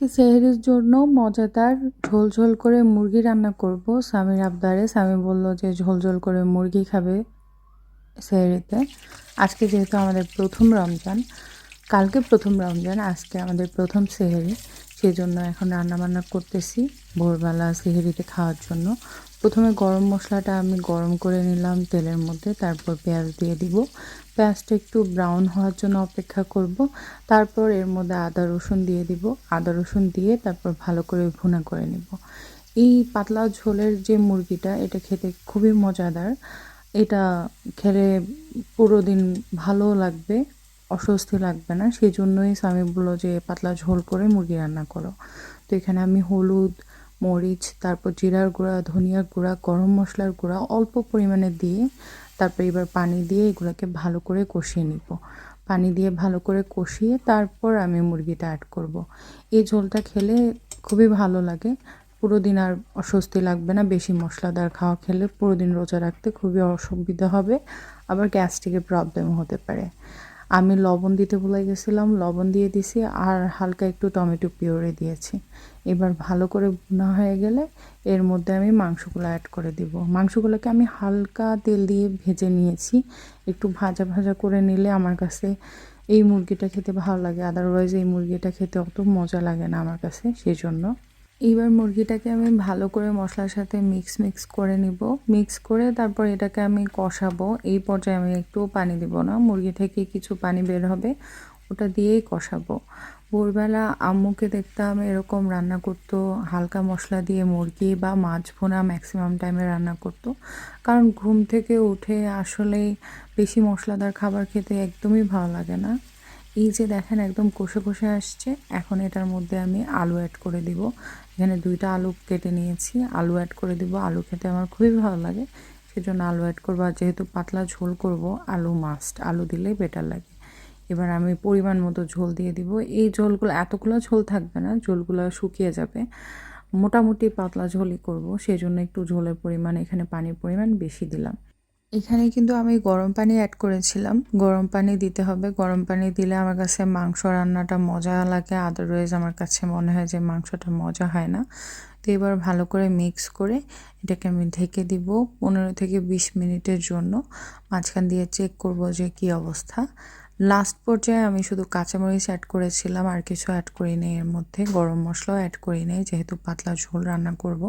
আজকে সেহেরির জন্য মজাদার ঝোল ঝোল করে মুরগি রান্না করব। স্বামীর আবদারে। স্বামী বলল যে ঝোল ঝোল করে মুরগি খাবে সেহেরিতে। আজকে যেহেতু আমাদের প্রথম রমজান, কালকে প্রথম রমজান, আজকে আমাদের প্রথম সেহেরি সেই জন্য এখন রান্না বান্না করতেছি ভোরবেলা সেহেরিতে খাওয়ার জন্য। প্রথমে গরম মশলাটা আমি গরম করে নিলাম তেলের মধ্যে, তারপর পেঁয়াজ দিয়ে দিব। পেঁয়াজটা একটু ব্রাউন হওয়ার জন্য অপেক্ষা করব। তারপর এর মধ্যে আদা, রসুন দিয়ে দিব। আদা, রসুন দিয়ে তারপর ভালো করে ভুনা করে নিব। এই পাতলা ঝোলের যে মুরগিটা, এটা খেতে খুবই মজাদার। এটা খেলে পুরো দিন ভালো লাগবে, অস্বস্তি লাগবে না। সেই জন্যই স্বামী বলল যে, পাতলা ঝোল করে মুরগি রান্না করো। তো এখানে আমি হলুদ, মরিচ, তারপর জিরার গুঁড়া ধনিয়ার গুঁড়া, গরম মশলার গুঁড়া অল্প পরিমাণে দিয়ে তারপর এবার পানি দিয়ে এগুলোকে ভালো করে কষিয়ে নিব। পানি দিয়ে ভালো করে কষিয়ে তারপর আমি মুরগিটা অ্যাড করব। এই ঝোলটা খেলে খুবই ভালো লাগে। পুরো দিন আর অস্বস্তি লাগবে না, বেশি মশলাদার খাওয়া খেলে পুরো দিন রোজা রাখতে খুবই অসুবিধা হবে, আবার গ্যাস্ট্রিকের প্রবলেম হতে পারে। আমি লবণ দিতে ভুলে গেছিলাম, লবণ দিয়ে দিছি আর হালকা একটু টমেটো পিওরে দিয়েছি। এবার ভালো করে ভুনা হয়ে গেলে এর মধ্যে আমি মাংসগুলো অ্যাড করে দিব। মাংসগুলোকে আমি হালকা তেল দিয়ে ভেজে নিয়েছি। একটু ভাজা ভাজা করে নিলে আমার কাছে এই মুরগিটা খেতে ভালো লাগে আদারওয়াইজ এই মুরগিটা খেতে অত মজা লাগে না আমার কাছে সেই জন্য এইবার মুরগিটাকে আমি ভালো করে মশলার সাথে মিক্স মিক্স করে নিব। মিক্স করে তারপর এটাকে আমি কষাবো। এই পর্যায়ে আমি একটুও পানি দিব না। মুরগি থেকে কিছু পানি বের হবে, ওটা দিয়েই কষাবো। ভোরবেলা আম্মুকে দেখতাম এরকম রান্না করতো, হালকা মশলা দিয়ে মুরগি বা মাছ ভোনা ম্যাক্সিমাম টাইমে রান্না করতো। কারণ ঘুম থেকে উঠে আসলেই বেশি মশলাদার খাবার খেতে একদমই ভালো লাগে না। এই যে দেখেন, একদম কষে কষে আসছে। এখন এটার মধ্যে আমি আলু অ্যাড করে দিব। এখানে দুইটা আলু কেটে নিয়েছি। আলু অ্যাড করে দিব। আলু খেতে আমার খুবই ভালো লাগে। সেজন্য আলু অ্যাড করব। আর যেহেতু পাতলা ঝোল করব, আলু মাস্ট আলু দিলেই বেটার লাগে। এবার আমি পরিমাণ মতো ঝোল দিয়ে দিব। এই ঝোলগুলো, এতগুলো ঝোল থাকবে না, ঝোলগুলো শুকিয়ে যাবে। মোটামুটি পাতলা ঝোলই করব। সেই জন্য একটু ঝোলের পরিমাণ, এখানে পানির পরিমাণ বেশি দিলাম। এখানে কিন্তু আমি গরম পানি অ্যাড করেছিলাম। গরম পানি দিতে হবে। গরম পানি দিলে আমার কাছে মাংস রান্নাটা মজা লাগে। আদারওয়াইজ আমার কাছে মনে হয় যে মাংসটা মজা হয় না। তো এবার ভালো করে মিক্স করে এটাকে আমি ঢেকে দিব পনেরো থেকে বিশ মিনিটের জন্য। মাঝখান দিয়ে চেক করব যে কি অবস্থা। লাস্ট পর্যায়ে আমি শুধু কাঁচামরিচ অ্যাড করেছিলাম, আর কিছু অ্যাড করি নেই এর মধ্যে। গরম মশলাও অ্যাড করি নেই, যেহেতু পাতলা ঝোল রান্না করব।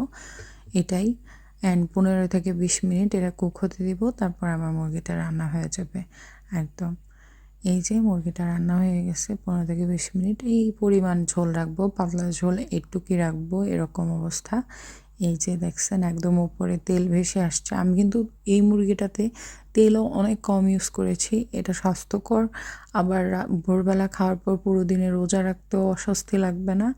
এটাই। অ্যান্ড পনেরো থেকে বিশ মিনিট এটা কুক হতে দিব, তারপর আমার মুরগিটা রান্না হয়ে যাবে, একদম। এই যে মুরগিটা রান্না হয়ে গেছে, পনেরো থেকে বিশ মিনিট। এই পরিমাণ ঝোল রাখব, পাতলা ঝোল একটুকি রাখব, এরকম অবস্থা। এই যে দেখছেন, একদম উপরে তেল ভেসে আসছে। আমি কিন্তু এই মুরগিটাতে তেলও অনেক কম ইউজ করেছি, এটা স্বাস্থ্যকর। আবার ভোরবেলা খাওয়ার পর পুরো দিনে রোজা রাখতেও অস্বস্তি লাগবে না।